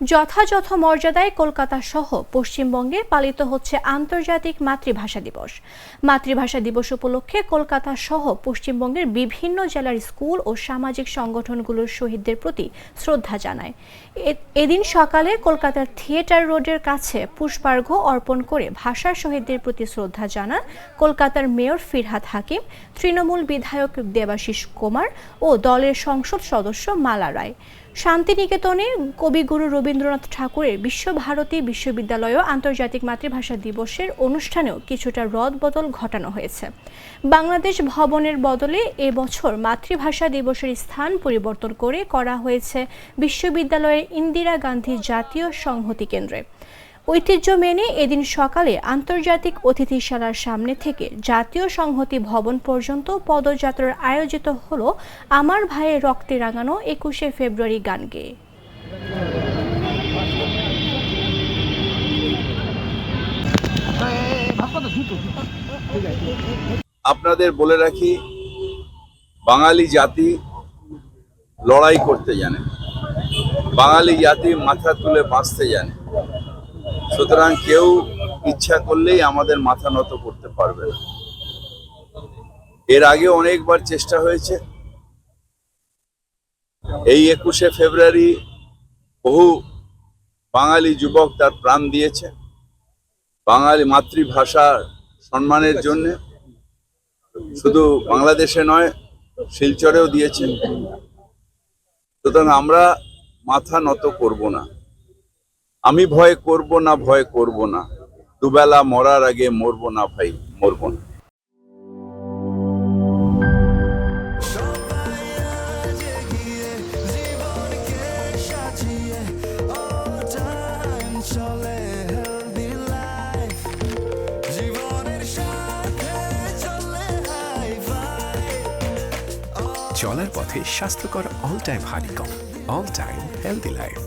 যথাযথ মর্যাদায় কলকাতা সহ পশ্চিমবঙ্গে পালিত হচ্ছে আন্তর্জাতিক মাতৃভাষা দিবস। মাতৃভাষা দিবস উপলক্ষে কলকাতা সহ পশ্চিমবঙ্গের বিভিন্ন জেলার স্কুল ও সামাজিক সংগঠনগুলোর শহীদদের প্রতি শ্রদ্ধা জানায়। এদিন সকালে কলকাতার থিয়েটার রোডের কাছে পুষ্পার্ঘ্য অর্পণ করে ভাষার শহীদদের প্রতি শ্রদ্ধা জানান কলকাতার মেয়র ফিরহাদ হাকিম, তৃণমূল বিধায়ক দেবাশিস কুমার ও দলের সংসদ সদস্য মালা রায়। শান্তিনিকেতনে কবিগুরু রবীন্দ্রনাথ ঠাকুরের বিশ্বভারতী বিশ্ববিদ্যালয়েও আন্তর্জাতিক মাতৃভাষা দিবসের অনুষ্ঠানেও কিছুটা রদ বদল ঘটানো হয়েছে। বাংলাদেশ ভবনের বদলে এবছর মাতৃভাষা দিবসের স্থান পরিবর্তন করে করা হয়েছে বিশ্ববিদ্যালয়ের ইন্দিরা গান্ধী জাতীয় সংহতি কেন্দ্রে। ঐতিহ্য মেনে এদিন সকালে আন্তর্জাতিক অতিথিশালার সামনে থেকে জাতীয় সংহতি ভবন পর্যন্ত পদযাত্রার আয়োজিত হল আমার ভাইয়ের রক্তে রাঙানো একুশে ফেব্রুয়ারি গান গেয়ে আপনাদের বলে রাখি, বাঙালি জাতি লড়াই করতে জানে। বাঙালি জাতি মাথা তুলে বাঁচতে জানে। সুতরাং কেউ ইচ্ছা করলেই আমাদের মাথা নত করতে পারবে না। এর আগে অনেকবার চেষ্টা হয়েছে। এই একুশে ফেব্রুয়ারি বহু বাঙালি যুবক তার প্রাণ দিয়েছে। বাঙালি মাতৃভাষার সম্মানের জন্যে। শুধু বাংলাদেশে নয়, শিলচরেও দিয়েছেন। সুতরাং আমরা মাথা নত করব না। আমি ভয় করব না, ভয় করব না। দুবেলা মরার আগে মরব না ভাই, মরব না। চলার পথে স্বাস্থ্যকর all time honeycomb all time healthy life